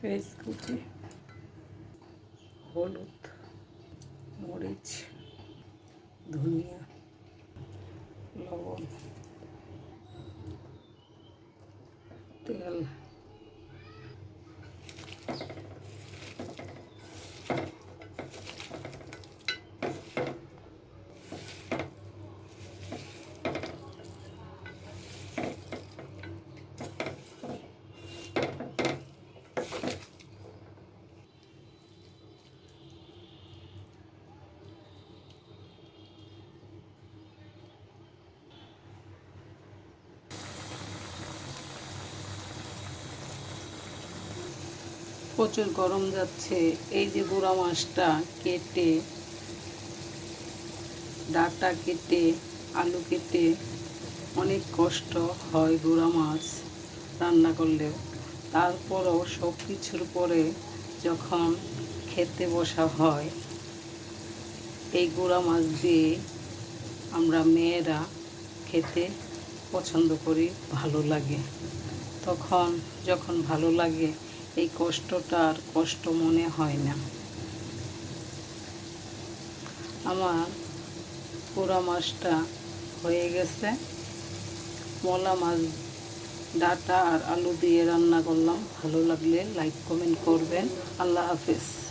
পেঁয়াজ কুচি হলুদ মরিচ ধনিয়া লবণ তেল প্রচুর গরম যাচ্ছে। এই যে গুঁড়া মাছটা কেটে, ডাটা কেটে, আলু কেটে, অনেক কষ্ট হয় গুঁড়া মাছ রান্না করলে। তারপরও সব কিছুর পরে যখন খেতে বসা হয়, এই গুঁড়া মাছ দিয়ে আমরা মেয়েরা খেতে পছন্দ করি, ভালো লাগে। তখন যখন ভালো লাগে এই কষ্টটা আর কষ্ট মনে হয় না। আমার পোড়া মাছটা হয়ে গেছে। মলা মাছ, ডাটা আর আলু দিয়ে রান্না করলাম। ভালো লাগলে লাইক কমেন্ট করবেন। আল্লাহ হাফেজ।